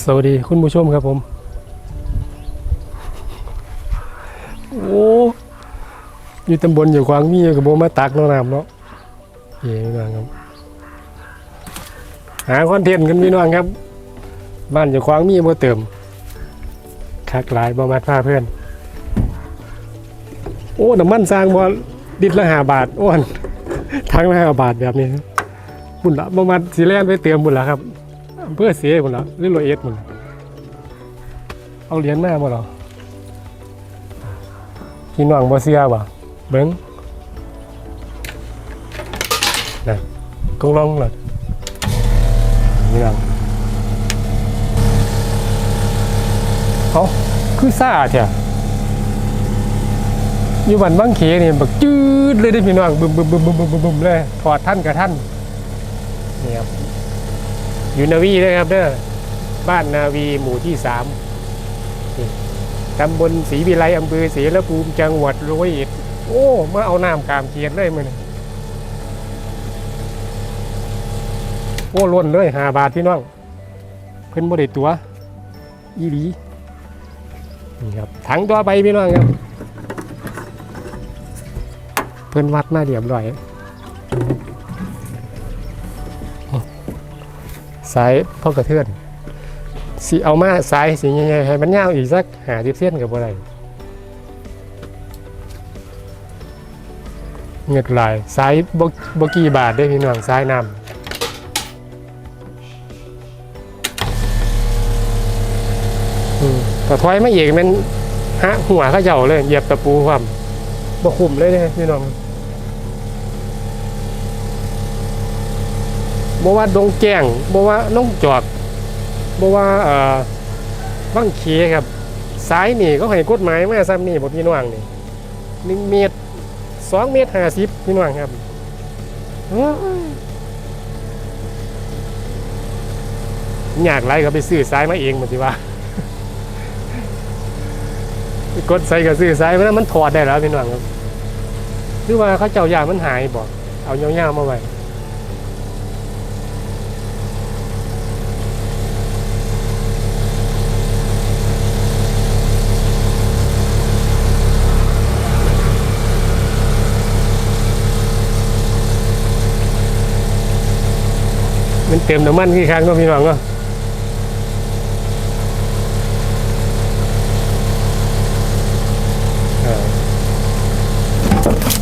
สวัสดีคุณผู้ชมครับผม โอ้อยู่ตำบลอยู่ควางมีอยู่กับโบมาตักเนาะน้ำเนาะเย่พี่น้องครับ หาคอนเทนต์กันพี่น้องครับ บ้านอยู่ควางมีโบเติมคักหลายบ่มาพาเพื่อน โอ้น้ำมันสร้างบ่ดิดละหาบาทอ้วนทั้งละหาบาทแบบนี้บุญละบ่มาสิแล่นไปเติมบุญละครับ เพื่อเสียหมดล้วหรือโรอยเอ็ดหมดเอาเหรียญหน้ามาหรอพี่น้องบ่เสียบ่เบิ้งนะกงลองหรอนี่น้องเอาคือซ่าเถอะอยู่บ้านบางเขนี่บักจืดเลยเด้พี่น้องบึมบึมบึมบึมบึมบึมเลยถอดท่านกับท่านนี่ครับ อยู่นาวีด้วยครับเด้อบ้านนาวีหมู่ที่สามตำบลศรีวิไลอำเภอศรีละภูมิจังหวัดร้อยเอ็ดโอ้มาเอาน้ำกามเกียรเลยมันโอ้ล้นเลยหาบาทพี่น้องเพิ่นบ่ได้ตัวอีหลีนี่ครับถังตัวไปพี่น้องครับ เพิ่นวัดมาเรียบร้อย สายพ่อกระเทือนสีเอามาสายสีใหญ่ๆให้มันยาวอีกสักหาสิบเส้นกับอะไรเงือกลายสายบกกี่บาทได้พี่น้องสายนำแต่ถอยไม่เอกมันฮะหัวเข้าเจ้าเลยเหยียบตะปูความบกคุมเลยเนี่ยพี่น้อง บ่ว่าดงแก้งบ่ว่าน้องจอกบ่ว่าเอ่อบังเคครับสายนี่ก็ให้กฎหมายมาซ้ำนี่บ่พี่น้องนี่หนึ่งเมตรสองเมตรห้าสิบพี่น้องครับอยากไรก็ไปซื้อสายมาเองหมดสิว่าไปกดใส่ก็ซื้อสายมันมันถอดได้แล้วพี่น้องครับหรือว่าเขาเจ้ายามันหายบอกเอาเงาๆมาไว้ ต็มน้ำมันกี่ครั้งก็พี่น้องเนาะ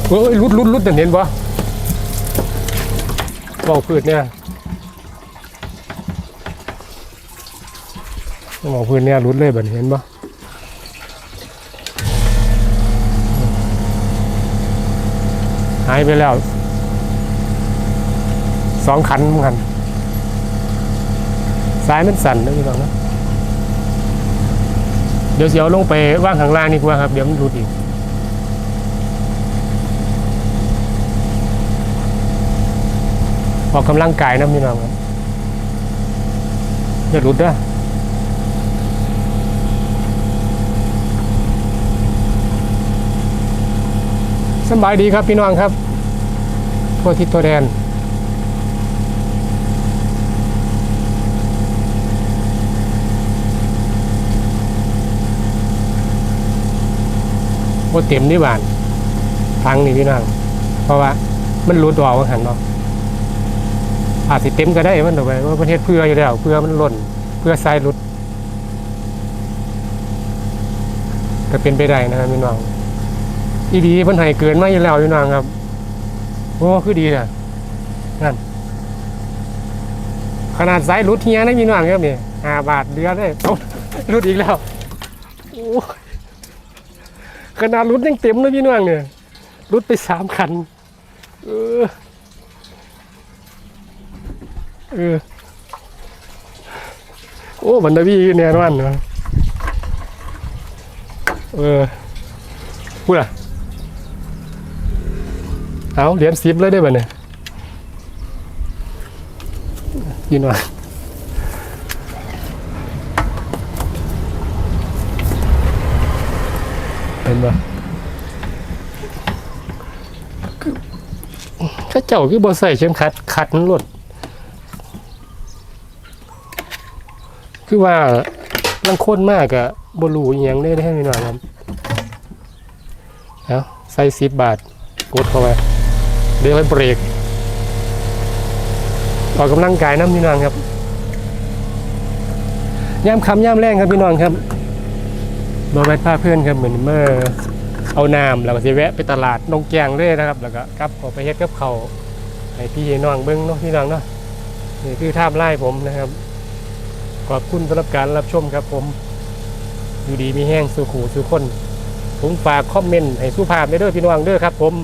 เอ้ยรุดรุดรุดเห็นปะบอกพืชเนี่ยบอกพืชเนี่ยรุดเลยแบบเห็นปะหายไปแล้วสองขันเหมือนกัน ซ้ายมันสั่นนะพี่น้องนะเดี๋ยวเสียวลงไปว่างข้างล่างดีกว่าครับ เดี๋ยวมันหลุดอีกออกกำลังกายนะพี่น้องครับอย่าหลุดนะสบายดีครับพี่น้องครับทั่วทิศทั่วแดน บ่าเต็มนี่บานทางนี่พี่น้องเพราะว่ามันรูดออกหันเนาะอาจสิเต็มก็ได้มันเอาไปว่าประเทศเพื่ออยู่แล้วเพื่อมันหล่นเพื่อทรายรุดก็เป็นไปได้นะครับพี่น้องอีดีมันให้เกินมาอยู่แล้วพี่น้องครับโอ้คือดีนะนั่นขนาดสายรุดเฮียนะพี่น้องครับนี่ห้าบาทเดือนเลยเอารุดอีกแล้วโอ้ ขนาดรถยังเต็มเลยพี่น้องเนี่ยรถไปสามคัน เออ เออ โอ้บันดาวีแน่นอนเนาะเออพูดอะเอาเหรียญสิบเลยได้บ่เนี่ยพี่น้อง เป็นปะข้าเจ้าคือบ่ใส่เข็มขัดขัดมันหลดคือว่าลังคนมากอะบรูอหยังได้ได้ให้หน่อยครับเอาใส่สิบบาทกดเข้าไปเดี๋ยวไปเบรกออกกำลังกายน้ำพี่น้องครับย่ำคำย่ำแรงครับพี่น้องครับ บอแวดพาเพื่อนครับเหมือนเมื่อเอาน้ำแล้วก็สิแวะไปตลาดนงแกงเลยนะครับ แล้วก็กลับออกไปเฮ็ดกับเขาให้พี่น้องเบิ้งเนาะพี่น้องเนาะนี่คือท่ามไล่ผมนะครับ ขอบคุณสำหรับการรับชมครับ ผมอยู่ดีมีแห้งสู่ขู่สู่คนผมฝากคอมเมนต์ให้สุภาพในเด้อพี่น้องเด้อครับ ผม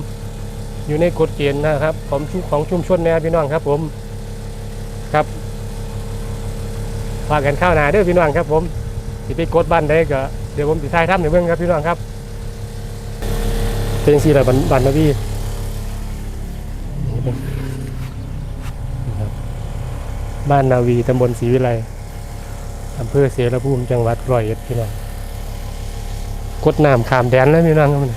อยู่ในกฎเกณฑ์นะครับของชุของชุมชนนะพี่น้องครับ ผมครับฝากกันข้าวหนาเด้อพี่น้องครับ ผมสิไปกดบ้านได้ก็ ดี๋ยวผมสิทายทำในเบื้องครับพี่น้องครับ เป็นสี่ละบันบันนะพี่บ้านนาวีตำบลศรีวิไลอำเภอเสรภูมิจังหวัดร้อยเอ็ดพี่น้องกดน้ำขามแดนแล้วพี่น้องครับมัน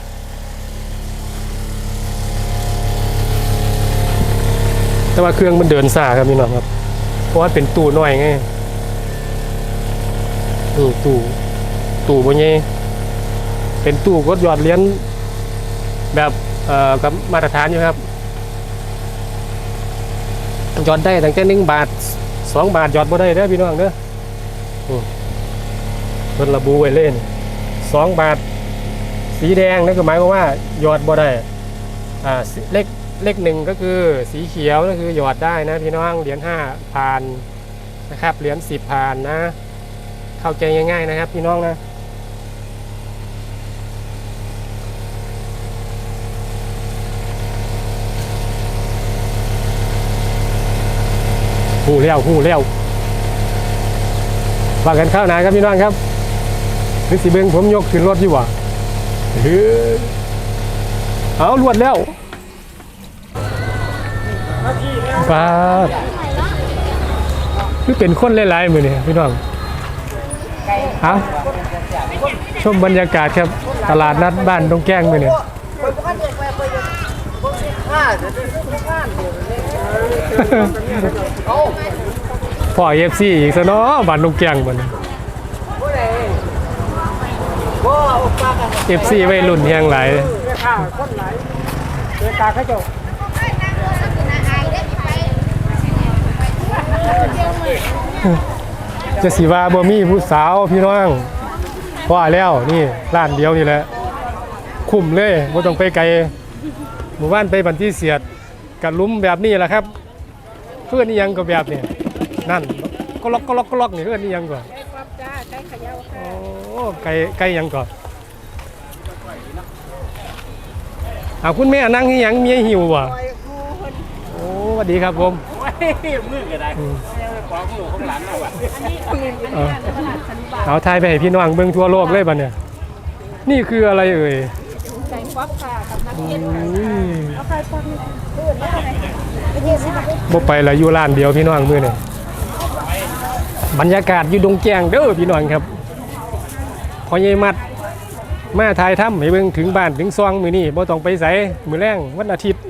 แต่ว่าเครื่องมันเดินซ่าครับพี่น้องครับ เพราะว่าเป็นตู้น้อยไงตู้ตู้ ตู้บนนี้เป็นตู้กดหยอดเหรียญแบบเอ่อกับมาตรฐานอยู่ครับหยอดได้ตั้งแต่หนึ่งบาทสองบาทหยอดบ่ได้เด้อพี่น้องเด้อเพิ่นระบุไว้เล่นสองบาท สีแดงนั่นก็หมายความว่าหยอดบ่ได้อ่าเลขเลขหนึ่งก็คือสีเขียวนั่นคือหยอดได้นะพี่น้องเหรียญห้าผ่านนะครับเหรียญสิบผ่านนะ เข้าใจง่ายๆนะครับ พี่น้องนะ หูเลี้ยวหูเลี้ยวฝากกันข้าหนาครับพี่น้องครับหรือสิเบงผมยกขึ้นรถอยู่วะเฮ้ยเอาลวดแล้วฟ้าคือเป็นคนหลายๆมือนี่พี่น้องเอาชมบรรยากาศครับตลาดนัดบ้านตรงแก้งมือนี่ พ่อเอฟซีอีกซะเนาะบ้านตรงแก้งมันเอฟซีวัยรุ่นแห่งหลายจะสีว่าบ่มีผู้สาวพี่น้องพอแล้วนี่ร้านเดียวนี่แหละคุ้มเลยบ่ต้องไปไกลหมู่บ้านไปบันที่เสียด กับลุ้มแบบนี้แหละครับ เพื่อนนี่ยังก็แบบนี้นั่นก็ล็อกก็ล็อกก็ล็อกนี่เพื่อนนี่ยังก่อนโอ้ไก่ไก่ยังก่อนอาคุณแม่นั่งที่ยังเมียหิวว่ะโอ้สวัสดีครับผมมือก็ได้ปอกมือของหลานเราอะเออเอาทายไปให้พี่น้องเบิ่งทั่วโลกเลยบัดเนี่ย นี่คืออะไรเอ่ยไก่ ป๊อปค่ะกับน้ำอืเค็มค่ะมเอาไก่ป๊อปนี่พูดแล้วไงไปยืนสิค่ะบ่ไปละอยู่ร้านเดียวพี่น้องมื้อนี่บรรยากาศอยู่ดงแจงเด้อพี่น้องครับพอใหญ่มัดมาถ่ายทำให้เบิ่งถึงบ้านถึงซองมื้อนี้บ่ต้องไปไสมื้อแรงวันอาทิตย์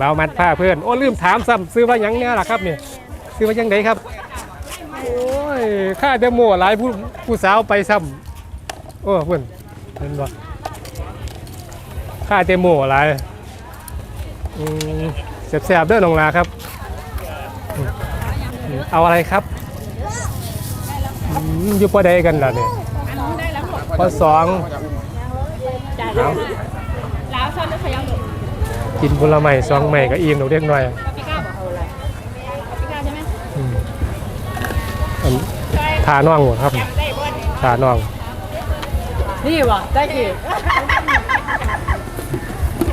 บ่าวมัดพาเพื่อนโอ้ลืมถามซ้ำซื้อว่าหยังเนี่ยล่ะครับเนี่ยซื้อว่าจังไดครับโอ้ยข้าแต่โม่หลายผู้ผู้สาวไปซ้ำโอ้เพิ่อนเห็นบ่ ข้าแต่โม่หลายอืมแซ่บๆเด้อน้องลาครับอืมเอาอะไรครับอืมอยู่ปอใดกันล่ะเนี่ยปอสองจ่ายเอาแล้วชอบเลือกขยันหนูกินผลไม้สองไม้ก็อิ่มดอกเด็กหน่อยปาปิก้าบอกเอาอะไรปาปิก้าใช่ไหมอืมอันทาน่องบ่ครับได้บ่เนี่ยทาน่องนี่วะได้กี่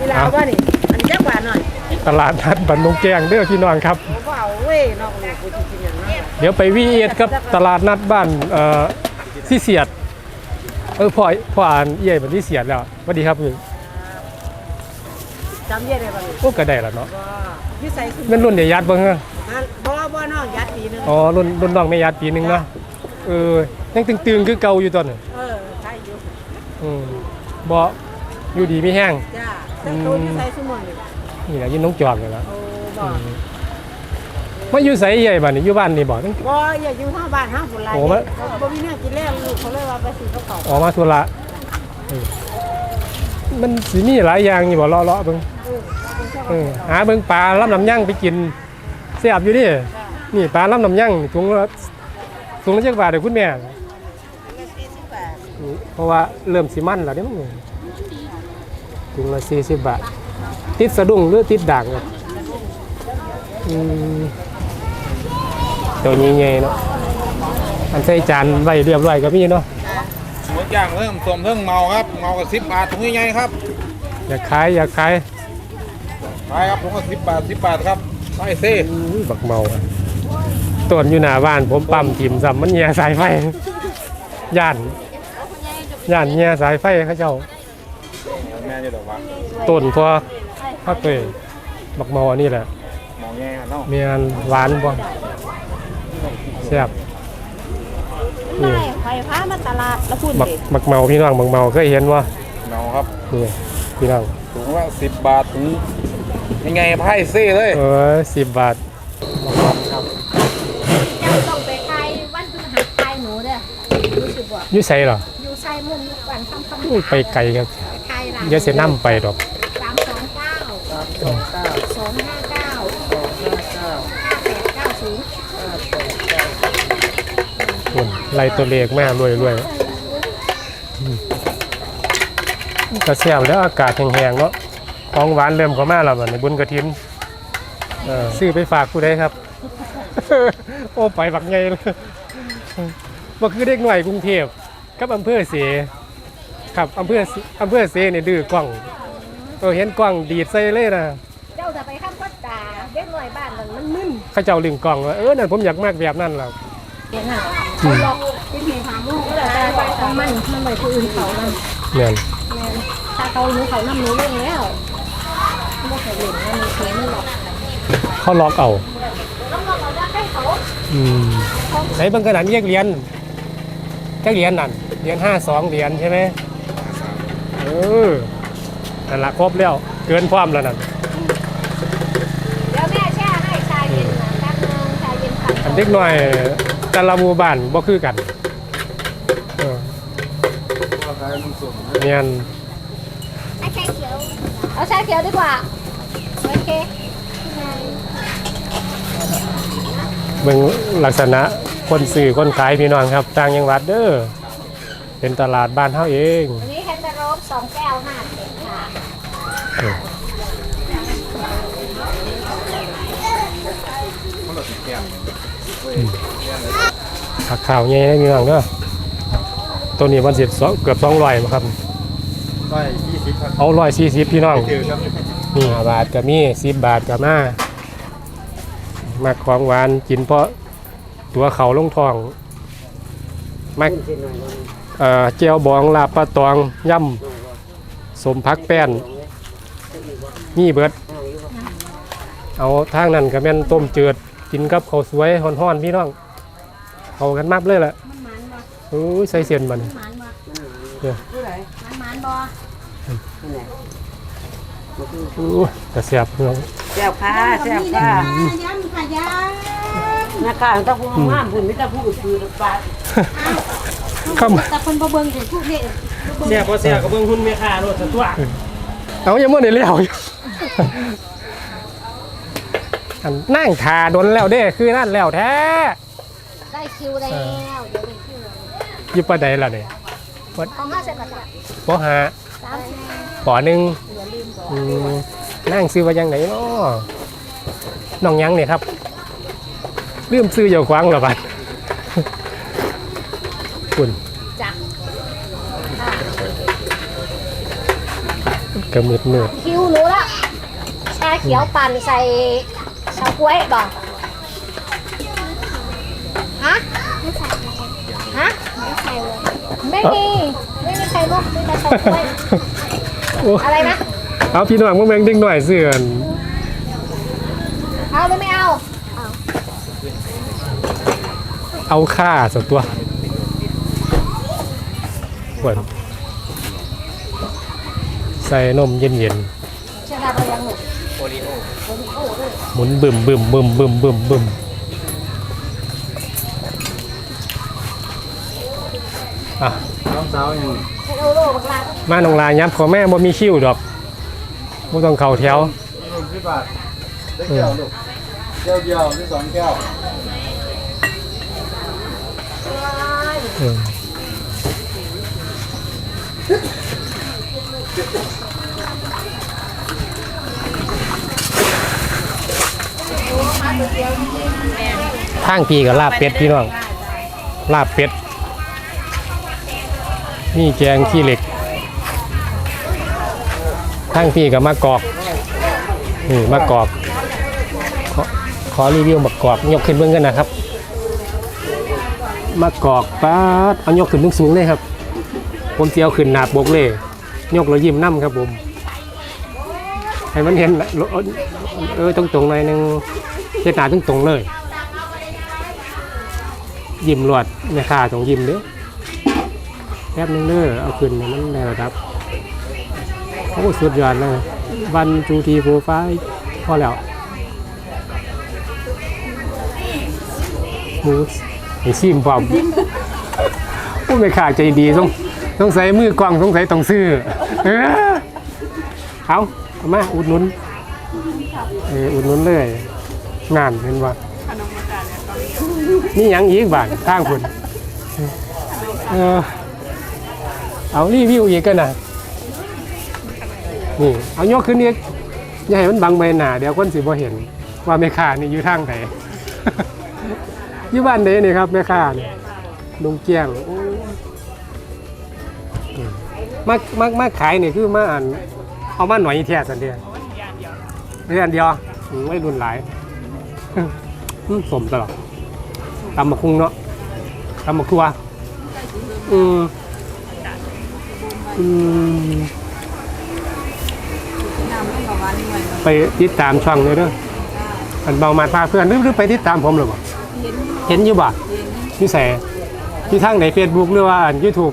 เวลาว่านี่ อันนี้จักบาทหน่อยตลาดนัดบันดงแก้งเด้อพี่น้องครับ ผมว่าเอาเว้ยนอกลูกกูจะกินอย่างนั้นเดี๋ยวไปวีเอ็ดครับตลาดนัดบ้านเอ่อที่เสียด เออพ่อพ่ออ่านเย่บันที่เสียดแล้วสวัสดีครับพี่จำเย็นได้ป่ะนี่โอ้ก็ได้แล้วเนาะว่าพี่ใส่สุดนั่นรุ่นเดียยัดเบิ่งเฮะนั่นบ่บ่น้องยัดปีนึงอ๋อรุ่นรุ่นน้องไม่ยัดปีหนึงเนาะเออยังตึงๆคือเก่าอยู่ตอนนี้เออใช่อยู่อืมบ่ อยู่ดีไม่แห้ง จ้าแต่ตัวที่ใส่สมุนนี่นี่แหละยินน้องจอกเลยละโอ้อืบ่มเออมาอยู่ไสใหญ่บ้านนี่อยู่บ้านนี่บ่ตั้ง บ่อย่าอยู่ทางบ้านห้างผลลายโอ้มะบ่มีแนวกินแล้วลูกเขาเลยว่าไปซื้อข้าวเก่าออกมาธุระเออมันสิมีหลายอย่างอยู่บ่เลาะๆเบิ่งเออเป็นเจ้าเออหาเบิ่งปลาลำน้ำย่างไปกินแซ่บอยู่ดินี่ปลาลำน้ำย่างนี่ถุงละถุงละจักบาทเด้อคุณแม่อืมเพราะว่าเริ่มสิมันแล้วเด้มั้ง ถุงละ40บาท ติดสะดุ้งหรือติดด่างเนี่ยอืมตัวนี้ใหญ่เนาะอันใส่จานไว้เรียบร้อยก็มีเนาะหมูย่างเริ่มสมเพิ่งเมาครับเมากับสิบบาทถุงใหญ่ๆครับ อยากขายอยากขายขายครับถุงละสิบบาทสิบบาทครับไส้เซ่อุ้ยบักเมาอะต้นอยู่หน้าบ้านผมปั๊มทิมซ้ำมันแย่สายไฟย่านย่านแย่สายไฟเขาเจ้า ต้นพอพักเตยบักเมาอันนี้แหละหมองแง่กันเนาะมีอันหวานบ่แซ่บนี่ไม่ไฟฟ้ามาตลาดแล้วพูดบักเด็กบักเมาพี่น้องบักเมาเคยเห็นว่าเมาครับนี่พี่น้องถุงละสิบบาทถุงยังไงไพ่เซ่เลยเออสิบบาทเจ้าต้องไปขายวันพฤหัสขายหนูเด้อรู้สึกว่าอยู่ใส่หรออยู่ใส่มุมวันคำคำอุ้ยไปไกลครับขายร้านเดี๋ยวเสียน้ำไปดอก สามสองเก้า สองห้าเก้าห้าแปดเก้าศูนย์อุ่นไล่ตัวเลขมากรวยรวยอืมก็เสียบแล้วอากาศแห้งๆเนาะของหวานเริ่มเข้ามาแล้วบัดในบุญกระถินเออซื้อไปฝากผู้ใดครับ โอ้ไปบักไงเลยบ่คือเด็กหน่อยกรุงเทพกับอำเภอเสครับอำเภออำเภอเสเนี่ยดื้อกล้อง ตัวเห็นกล้องดีดใส่เลยนะเจ้าจะไปข้ามพัดตาเด็กหน่อยบ้านมันมันมึนเขาเจ้าลึงกล้องว่าเออนั่นผมอยากมากแบบนั้นแล้วเดี๋ยวน่ะเขาบอกที่มีความรู้แต่ไปของมันมันไปผู้อื่นเขานั่นเนี่ยแม่นถ้าเขารู้เขานั่หนูเรื่องแล้วไม่เคยเล่นมันมีเคยไม่หรอกเขาล็อกเอาต้องลองเอาได้ให้เขาอืมไหนเบางขนาดแยกเหรียญแค่เหรียญนั่นเหรียญห้าสองเหรียญใช่ไหมเออ นั่นละครบแล้ว เกินความแล้วนั่นเดี๋ยวแม่แช่ให้ชาเย็นนะแป๊บนึงชาเย็นปั่นอันเด็กหน่อยแต่ละหมู่บ้านบ่คือกันเออเนี่ยนเอาชาเขียวเอาชาเขียวดีกว่าโอเคเบิ่งลักษณะคนสื่อคนขายพี่น้องครับต่างจังหวัดเด้อเป็นตลาดบ้านเฮาเอง อันนี้แคนตาลูปสองแก้วห้าสิบค่ะเออ ผักขาวใหญ่ได้พี่น้องเด้อตัวนี้วันเสร็จสองเกือบ200บ่ครับร้อยยี่สิบครับเอา140พี่น้องถือครับนี่5บาทก็มี10บาทก็มามักของหวานกินเพราะตัวเขาลงท้องมักเอ่อเจียวบองลาบปลาตองย่ำสมพักแป้น นี่เบิด เอาทางนั้นก็แม่นต้มจืดกินกับข้าวสวยฮ้อนๆพี่น้องเข้ากันมากเลยล่ะมันหมันบ่โอ้ยใส่เส้นมันหมันบ่เนี่ยมันหมันบ่โอ้ยกระเสียบพี่น้องแซ่บค่ะแซ่บค่ะย้ำค่ะย้นะคะต้องพูดมากๆพุ่นไม่ต้องพูดคือปลาเข้ามาำแต่คนบ่เบิ่งถึงทุกนี่เสียพอเสียก็เบิ่งหุ้นแม่ค้ารถตัวเอายังไม่ได้เลี้ยวอยู่ อันนั่งทาโดนแล้วเด้คือนั่นแล้วแท้ได้คิวแล้วเดี๋ยวได้คิวแล้วอยิบประใดล่ะเนี่ยของห้าสิบบาทปหาสามสิบปอหนึ่งอย่าลืมบอกอืมนั่งซื้อว่ายังไหนเนาะน้องยังเนี่ยครับลืมซื้อเจ้าขวางเหรอบัดคุณจ้ะกระมืดมืดคิวหนูละ ชาเขียวปั่นใส่เฉาก๊วยบอกฮะฮะไม่มีไม่มีใครบอกมีแต่เฉาก๊วยโอ้อะไรนะเอาพี่น้องมึงแม่งเด็กหน่อยเสื่อนเอาหรือไม่เอาเอาค่าสักตัวขวดใส่นมเย็นเชื่อได้ปะยังหนูๆ หมุนบึมบึมบึมบึมบึมบึมอะน้องสาวยังมาหนองลายยับขอแม่บ่มีคิ้วดอกบ่ต้องเข่าแถวหาทด้แกวลูกวเดียวได้สองแก้ว ทางปีกับลาบเป็ดพี่น้อง ลาบเป็ด นี่แกงขี้เหล็กทางพี่กับมะกอก นี่มะกอกขอขอรีวิวมะกอกยกขึ้นเบื้องกันนะครับมากอกป้าดเอายกขึ้นสูงๆเลยครับ ผมเสียวขึ้นหนาบกเลย ยกแล้วยิ้มน้ำครับผม ให้มันเห็นเออตรงๆหน่อยหนึงเฮ็ดหนาตรงๆเลย ยิ้มหลวดแม่ค้าต้องยิ้มเด้อแป๊บนึงเด้อเอาขึ้นมันได้ระดับโอ้สุดยอดเลยวันจูทีโปรไฟล์พอแล้วมูสไอซิมพร้อมผู้ไม่ขาดใจดีต้องต้องใส่มือกล้องต้องใส่ต้องซื้อ เออเอา เอามาอุดหนุนเอออุดหนุนเลยงานเห็นว่านี่ยังอีกบาททางคุณเออเอารีวิวอีกกันนะนี่เอายกขึ้นอีกอย่าให้มันบังใบหน้าเดี๋ยวคนสิบ่เห็น ว่าแม่ค้านี่อยู่ทางไหนอยู่บ้านไหนนี่ครับแม่ค้าเนี่ยลุงเกี้ยงมมามามาขายนี่คือมาอ่าน เอามาหน่อยแท้สันเดียเรียนเดียวอืมไม่รุนหลายอืมสมตลอดตำมะคุงเนาะตำมะครัวอืมอืมไปติดตามช่องเลยเด้ออันเบามาพาเพื่อนหรือหรือไปติดตามผมหรือเปล่าเห็นอยู่บ่นี่แสที่ทางไหนเฟซบุ๊กหรือว่ายูทูบ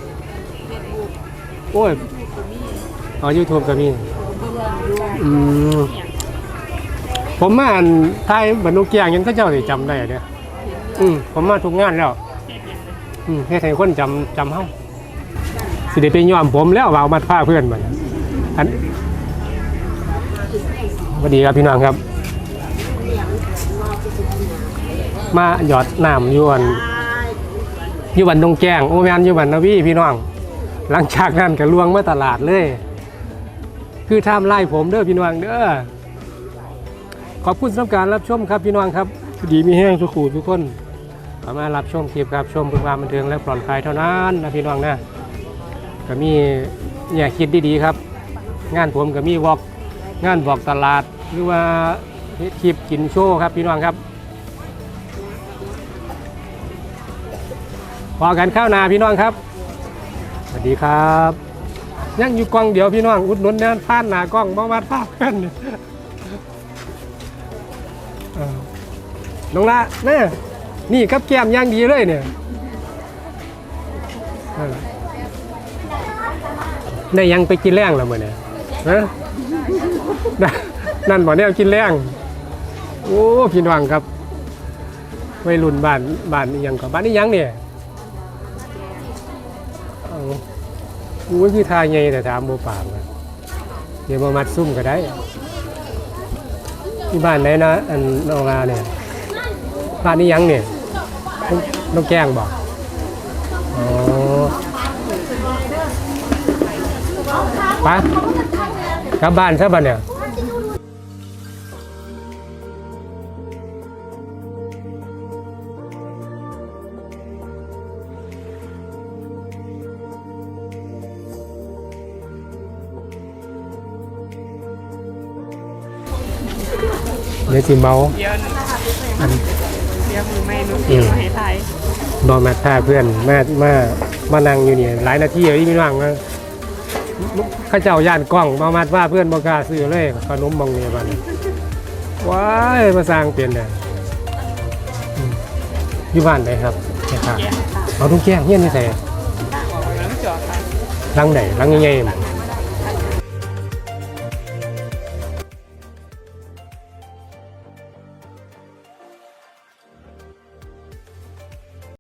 โอ้ยอ๋อยูทูบก็มี อืมผมมาอ่านท้ายบรรนุเกียงยังก็เจ้าสิจำได้อะเนี่ยอืมผมมาทุกงานแล้ว อืมให้ใครคนจำจำเฮาสิได้ไปยอมผมแล้วว่าเอามาพาเพื่อนมันอันสวัสดีครับพี่น้องครับ มาหยอดน้ำอยวนอยู่บันดงแก้งโอแมนอยู่บันนาวีพี่น้อง หลังจากนั้นก็ลวงมาตลาดเลย คือทำไล่ผมเด้อพี่น้องเด้อขอบคุณสำหรับการรับชมครับพี่น้องครับดีมีแห้งสุขูทุกคนสามารถรับชมคลิปครับชมเพื่อความบันเทิงและปลอดภัยเท่านั้นนะพี่น้องนะก็มีอย่าคิดดีๆครับ งานผมก็มีวอกงานบอกตลาดหรือว่าเฮ็ดคลิปกินโชว์ครับพี่น้องครับพอกันข้าวนาพี่น้องครับ สวัสดีครับ ยังอยู่กล้องเดียวพี่น้องอุดหนุนแน่นพลาดหนากล้องมาวัดภาพกันเอองละแม่นี่กับแก้มย่างดีเลยเนี่ยเออได้ยังไปกินแรงแล้วมื่อเนี่ยฮะนั่นนั่นบ่เนี่ยกินแรงโอ้พี่น้องครับวัยรุ่นบ้านบ้านยังกับบ้านนี่ยังเนี่ย อุ้ยคือทายไงแต่ถามโมปากเดี๋ยวมามัดซุ่มก็ได้ ที่บ้านไหนนะอันนองลาเนี่ยบ้านนี้ยังเนี่ยต้องแกล้งบอกอ๋อไปกลับบ้านซะบ้านเนี่ย เดี๋ยวสิเมาเดี๋ยวอันเดี๋ยวมือไม่รู้อืมให้ไทยบอมาท่าเพื่อนมามามานั่งอยู่นี่หลายนาทีเลยที่มีว่างมาข้าเจ้าย่านกล้องมามาว่าเพื่อนบอกล้าซื้อเลยขนมมองนี่บัดนว้ายมาสร้างเปลี่ยนเลยอืมอยู่บ้านไหนครับแค่ค่ะแกะค่ะเอาทุกแก้งเฮี้ยนนี่ใส่ตั้งออกแล้วจอดค่ะรังไหนรังยังไง